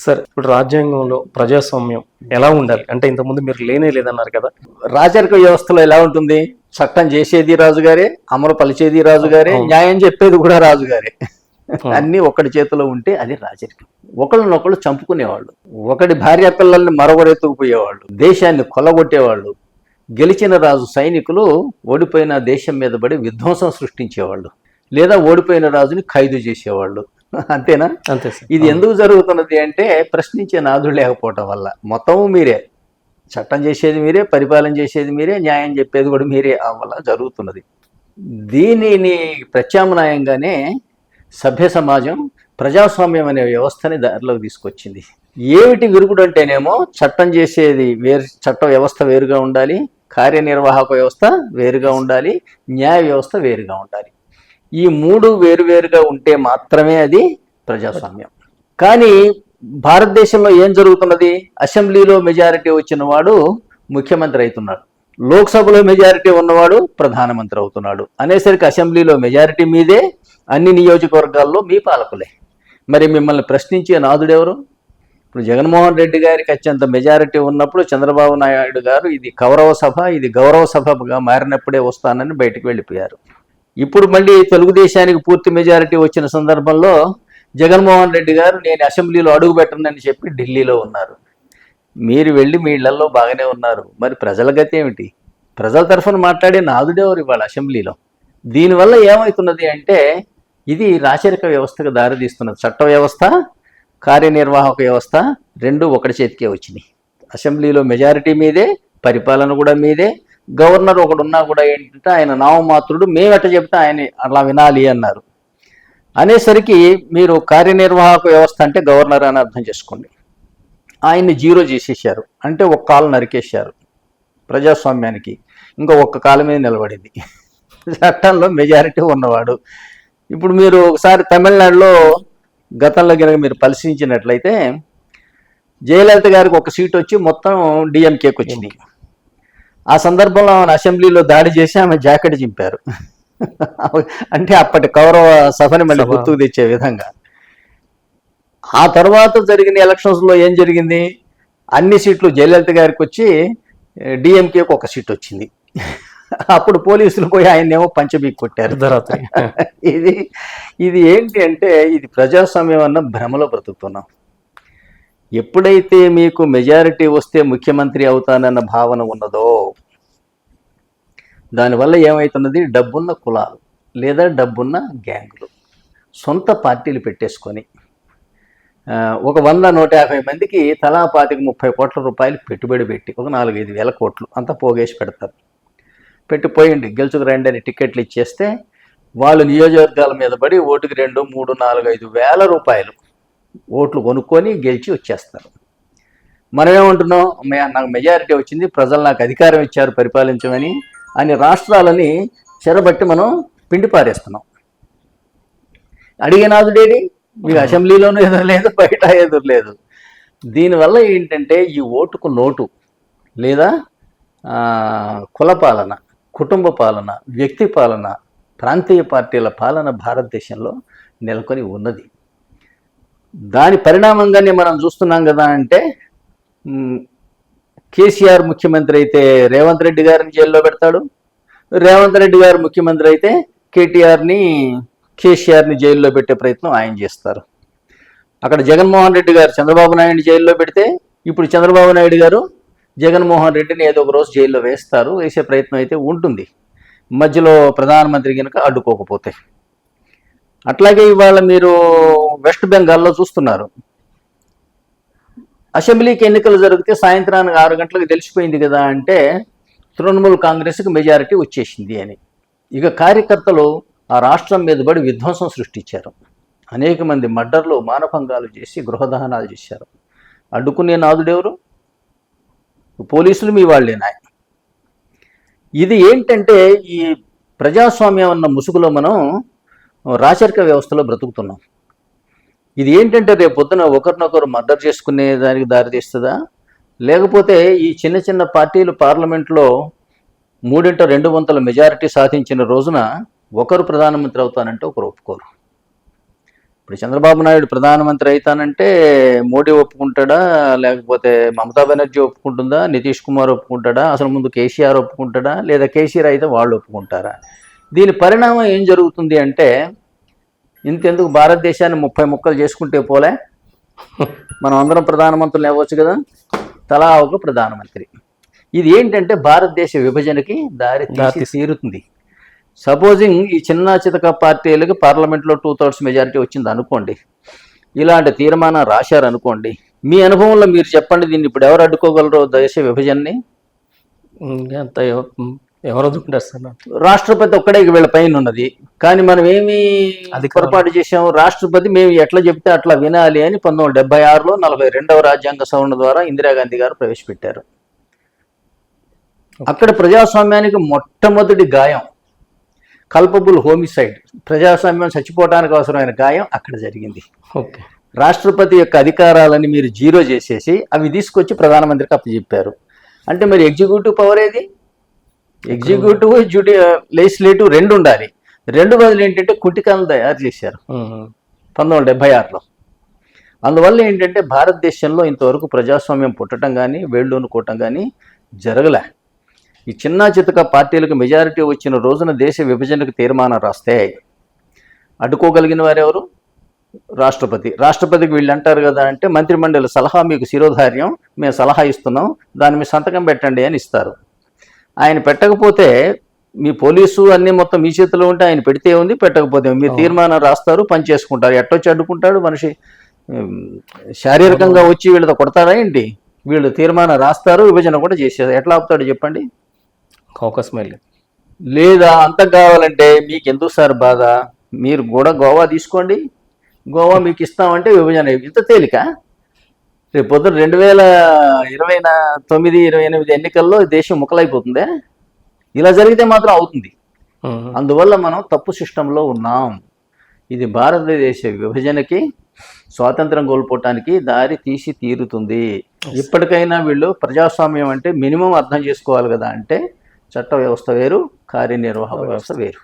Sir ఇప్పుడు రాజ్యాంగంలో ప్రజాస్వామ్యం ఎలా ఉండాలి? అంటే ఇంతకుముందు మీరు లేనే లేదన్నారు కదా. రాజరిక వ్యవస్థలో ఎలా ఉంటుంది? చట్టం చేసేది రాజుగారే అమలు పలిచేది రాజుగారే. న్యాయం చెప్పేది కూడా రాజుగారే. అన్ని ఒకటి చేతిలో ఉంటే అది రాజరికం ఒకళ్ళనొకళ్ళు చంపుకునేవాళ్ళు. ఒకటి భార్య పిల్లల్ని మరొకరు ఎత్తుకుపోయేవాళ్ళు. దేశాన్ని కొల్లగొట్టేవాళ్ళు. గెలిచిన రాజు సైనికులు ఓడిపోయిన దేశం మీద పడి విధ్వంసం సృష్టించేవాళ్ళు. లేదా ఓడిపోయిన రాజుని ఖైదు చేసేవాళ్ళు. అంతేనా? అంతే సార్. ఇది ఎందుకు జరుగుతున్నది అంటే ప్రశ్నించే నాదుడు లేకపోవటం వల్ల. మొత్తము మీరే. చట్టం చేసేది మీరే పరిపాలన చేసేది మీరే న్యాయం చెప్పేది కూడా మీరే ఆ వల్ల జరుగుతున్నది. దీనిని ప్రత్యామ్నాయంగానే సభ్య సమాజం ప్రజాస్వామ్యం అనే వ్యవస్థని దారిలోకి తీసుకొచ్చింది. ఏమిటి విరుగుడు అంటేనేమో చట్టం చేసేది వేరు చట్ట వ్యవస్థ వేరుగా ఉండాలి కార్యనిర్వాహక వ్యవస్థ వేరుగా ఉండాలి న్యాయ వ్యవస్థ వేరుగా ఉండాలి. ఈ మూడు వేరువేరుగా ఉంటే మాత్రమే అది ప్రజాస్వామ్యం. కానీ భారతదేశంలో ఏం జరుగుతున్నది? అసెంబ్లీలో మెజారిటీ వచ్చిన వాడు ముఖ్యమంత్రి అవుతున్నాడు. లోక్సభలో మెజారిటీ ఉన్నవాడు ప్రధానమంత్రి అవుతున్నాడు. అనేసరికి అసెంబ్లీలో మెజారిటీ మీదే అన్ని నియోజకవర్గాల్లో మీ పాలకులే. మరి మిమ్మల్ని ప్రశ్నించే నాదుడెవరు? ఇప్పుడు జగన్మోహన్ రెడ్డి గారికి అత్యంత మెజారిటీ ఉన్నప్పుడు చంద్రబాబు నాయుడు గారు ఇది కౌరవ సభ ఇది గౌరవ సభగా మారినప్పుడే వస్తానని బయటకు వెళ్ళిపోయారు. ఇప్పుడు మళ్ళీ తెలుగుదేశానికి పూర్తి మెజారిటీ వచ్చిన సందర్భంలో జగన్మోహన్ రెడ్డి గారు నేను అసెంబ్లీలో అడుగు పెట్టనని చెప్పి ఢిల్లీలో ఉన్నారు. మీరు వెళ్ళి మీ ఇళ్ళలో బాగానే ఉన్నారు. మరి ప్రజల గతి ఏమిటి? ప్రజల తరఫున మాట్లాడే నాదుడేవారు ఇవాళ అసెంబ్లీలో? దీనివల్ల ఏమవుతున్నది అంటే ఇది రాచరిక వ్యవస్థకు దారితీస్తున్నది. చట్ట వ్యవస్థ కార్యనిర్వాహక వ్యవస్థ రెండు ఒకటి చేతికే వచ్చినాయి. అసెంబ్లీలో మెజారిటీ మీదే పరిపాలన కూడా మీదే గవర్నర్ ఒకడు ఉన్నా కూడా ఏంటంటే ఆయన నామమాత్రుడు మేమెట చెప్తే ఆయన అలా వినాలి అన్నారు. అనేసరికి మీరు కార్యనిర్వాహక వ్యవస్థ అంటే గవర్నర్ అని అర్థం చేసుకోండి. ఆయన్ని జీరో చేసేసారు అంటే ఒక కాలు నరికేశారు ప్రజాస్వామ్యానికి. ఇంకా ఒక్క కాలు మీద నిలబడింది. చట్టంలో మెజారిటీ ఉన్నవాడు. ఇప్పుడు మీరు ఒకసారి తమిళనాడులో గతంలో కనుక మీరు పరిశీలించినట్లయితే జయలలిత గారికి ఒక సీట్ వచ్చి మొత్తం డిఎంకేకి వచ్చింది. ఆ సందర్భంలో ఆమెను అసెంబ్లీలో దాడి చేసి ఆమె జాకెట్ చింపారు. అంటే అప్పటి కౌరవ సభని మళ్ళీ. గుర్తుకు తెచ్చే విధంగా. ఆ తర్వాత జరిగిన ఎలక్షన్స్లో ఏం జరిగింది? అన్ని సీట్లు జయలలిత గారికి వచ్చి డిఎంకేకి ఒక సీట్ వచ్చింది. అప్పుడు పోలీసులు పోయి ఆయన్నేమో పంచబీక్ కొట్టారు. అర్ధరాత్రి. ఇది ఇది ఏంటి అంటే ఇది ప్రజాస్వామ్యం అన్న భ్రమలో బ్రతుకుతున్నాం. ఎప్పుడైతే మీకు మెజారిటీ వస్తే ముఖ్యమంత్రి అవుతానన్న భావన ఉన్నదో దానివల్ల ఏమవుతున్నది డబ్బున్న కులాలు లేదా డబ్బున్న గ్యాంగులు. సొంత పార్టీలు పెట్టేసుకొని ఒక వంద నూట యాభై మందికి తలా పాతికి ముప్పై కోట్ల రూపాయలు పెట్టుబడి పెట్టి ఒక నాలుగైదు వేల కోట్లు అంతా పోగేసి పెడతారు. పెట్టిపోయింది గెలుచుకు రండి అని టికెట్లు ఇచ్చేస్తే వాళ్ళు నియోజకవర్గాల మీద పడి ఓటుకి రెండు మూడు నాలుగు ఐదు వేల రూపాయలు ఓట్లు కొనుక్కొని గెలిచి వచ్చేస్తారు. మనం ఏమంటున్నాం నాకు మెజారిటీ వచ్చింది ప్రజలు నాకు అధికారం ఇచ్చారు పరిపాలించమని అని రాష్ట్రాలని చెరబట్టి మనం పిండి పారేస్తున్నాం. అడిగినాదుడేడి మీకు అసెంబ్లీలోనూ ఎదురు లేదు బయట ఎదురు లేదు దీనివల్ల ఏంటంటే ఈ ఓటుకు నోటు లేదా కుల పాలన కుటుంబ పాలన వ్యక్తి పాలన ప్రాంతీయ పార్టీల పాలన భారతదేశంలో నెలకొని ఉన్నది. దాని పరిణామంగానే మనం చూస్తున్నాం కదా అంటే కేసీఆర్ ముఖ్యమంత్రి అయితే రేవంత్ రెడ్డి గారిని జైల్లో పెడతాడు. రేవంత్ రెడ్డి గారు ముఖ్యమంత్రి అయితే కేటీఆర్ని కేసీఆర్ని జైల్లో పెట్టే ప్రయత్నం ఆయన చేస్తారు. అక్కడ జగన్మోహన్ రెడ్డి గారు చంద్రబాబు నాయుడు జైల్లో పెడితే ఇప్పుడు చంద్రబాబు నాయుడు గారు జగన్మోహన్ రెడ్డిని ఏదో ఒక రోజు జైల్లో వేస్తారు వేసే ప్రయత్నం అయితే ఉంటుంది. మధ్యలో ప్రధానమంత్రి కనుక అడ్డుకోకపోతే. అట్లాగే ఇవాళ మీరు వెస్ట్ బెంగాల్లో చూస్తున్నారు. అసెంబ్లీకి ఎన్నికలు జరిగితే సాయంత్రానికి ఆరు గంటలకు తెలిసిపోయింది కదా అంటే తృణమూల్ కాంగ్రెస్కి మెజారిటీ వచ్చేసింది అని. ఇక కార్యకర్తలు ఆ రాష్ట్రం మీద పడి విధ్వంసం సృష్టించారు. అనేక మంది మర్డర్లు మానభంగాలు చేసి గృహదహనాలు చేశారు. అడ్డుకునే నాదుడెవరు? పోలీసులు మీ వాళ్ళేనా ఇది ఏంటంటే ఈ ప్రజాస్వామ్యం అన్న ముసుగులో మనం రాచరిక వ్యవస్థలో బ్రతుకుతున్నాం. ఇది ఏంటంటే రేపు పొద్దున ఒకరినొకరు మర్డర్ చేసుకునే దానికి దారితీస్తుందా లేకపోతే ఈ చిన్న చిన్న పార్టీలు పార్లమెంట్లో మూడింట రెండు వంతుల మెజారిటీ సాధించిన రోజున ఒకరు ప్రధానమంత్రి అవుతానంటే ఒకరు ఒప్పుకోరు. ఇప్పుడు చంద్రబాబు నాయుడు ప్రధానమంత్రి అవుతానంటే మోడీ ఒప్పుకుంటాడా? లేకపోతే మమతా బెనర్జీ ఒప్పుకుంటుందా? నితీష్ కుమార్ ఒప్పుకుంటాడా? అసలు ముందు కేసీఆర్ ఒప్పుకుంటాడా? లేదా కేసీఆర్ అయితే వాళ్ళు ఒప్పుకుంటారా? దీని పరిణామం ఏం జరుగుతుంది అంటే ఇంతెందుకు భారతదేశాన్ని ముప్పై ముక్కలు చేసుకుంటే పోలే. మనం అందరం ప్రధానమంత్రులు అవ్వచ్చు కదా. తలా ఒక ప్రధానమంత్రి. ఇది ఏంటంటే భారతదేశ విభజనకి దారి తీరుతుంది. సపోజింగ్ ఈ చిన్న చితక పార్టీలకు పార్లమెంట్లో టూ థర్డ్స్ మెజారిటీ వచ్చింది అనుకోండి. ఇలాంటి తీర్మానం రాశారు అనుకోండి. మీ అనుభవంలో మీరు చెప్పండి దీన్ని ఇప్పుడు ఎవరు అడ్డుకోగలరో దేశ విభజనని? ఎవరు వదులుకుంటారు సార్? రాష్ట్రపతి ఒక్కడే వీళ్ళ పైన ఉన్నది. కానీ మనం ఏమి. పొరపాటు చేసాం రాష్ట్రపతి మేము ఎట్లా చెప్తే అట్లా వినాలి అని పంతొమ్మిది వందల డెబ్బై ఆరులో నలభై రెండవ రాజ్యాంగ సవరణ ద్వారా ఇందిరాగాంధీ గారు ప్రవేశపెట్టారు. అక్కడ ప్రజాస్వామ్యానికి మొట్టమొదటి గాయం కల్పబుల్ హోమిసైడ్. ప్రజాస్వామ్యం చచ్చిపోవడానికి అవసరమైన గాయం అక్కడ జరిగింది. ఓకే. రాష్ట్రపతి యొక్క అధికారాలని మీరు జీరో చేసేసి అవి తీసుకొచ్చి ప్రధానమంత్రికి అప్పచెప్పారు. అంటే మరి ఎగ్జిక్యూటివ్ పవర్ ఏది? ఎగ్జిక్యూటివ్ జ్యుడి లెజిస్లేటివ్ రెండు ఉండాలి. రెండు బదులు ఏంటంటే కుటికాలను తయారు చేశారు. పంతొమ్మిది వందల డెబ్బై ఆరులో. అందువల్ల ఏంటంటే భారతదేశంలో ఇంతవరకు ప్రజాస్వామ్యం పుట్టడం కానీ వేళ్ళూనుకోవటం కానీ జరగలే. ఈ చిన్న చితక పార్టీలకు మెజారిటీ వచ్చిన రోజున దేశ విభజనకు తీర్మానం రాస్తే అడ్డుకోగలిగిన వారెవరు రాష్ట్రపతి. రాష్ట్రపతికి వీళ్ళు అంటారు కదా అంటే మంత్రిమండలి సలహా మీకు శిరోధార్యం మేము సలహా ఇస్తున్నాం దాని మీద సంతకం పెట్టండి అని ఇస్తారు. ఆయన పెట్టకపోతే మీ పోలీసు అన్ని మొత్తం మీ చేతిలో ఉంటే ఆయన పెడితే ఉంది పెట్టకపోతే. మీరు తీర్మానం రాస్తారు పని చేసుకుంటారు. ఎట్టొచ్చి అడ్డుకుంటాడు? మనిషి శారీరకంగా వచ్చి వీళ్ళతో కొడతారా ఏంటి? వీళ్ళు తీర్మానం రాస్తారు విభజన కూడా చేసేది ఎట్లా ఆపుతాడు చెప్పండి? అవకాశం లేదు లేదా అంత కావాలంటే మీకు ఎందుకు సార్ బాధ? మీరు కూడా గోవా తీసుకోండి. గోవా మీకు ఇస్తామంటే విభజన. ఇంత తేలిక? రేపు పొద్దున రెండు వేల ఇరవై తొమ్మిది ఇరవై ఎనిమిది ఎన్నికల్లో దేశం ముక్కలైపోతుందే. ఇలా జరిగితే మాత్రం అవుతుంది. అందువల్ల మనం తప్పు సిస్టంలో ఉన్నాం. ఇది భారతదేశ విభజనకి స్వాతంత్రం కోల్పోవటానికి దారి తీసి తీరుతుంది. ఇప్పటికైనా వీళ్ళు ప్రజాస్వామ్యం అంటే మినిమం అర్థం చేసుకోవాలి కదా అంటే చట్ట వ్యవస్థ వేరు కార్యనిర్వాహక వ్యవస్థ వేరు.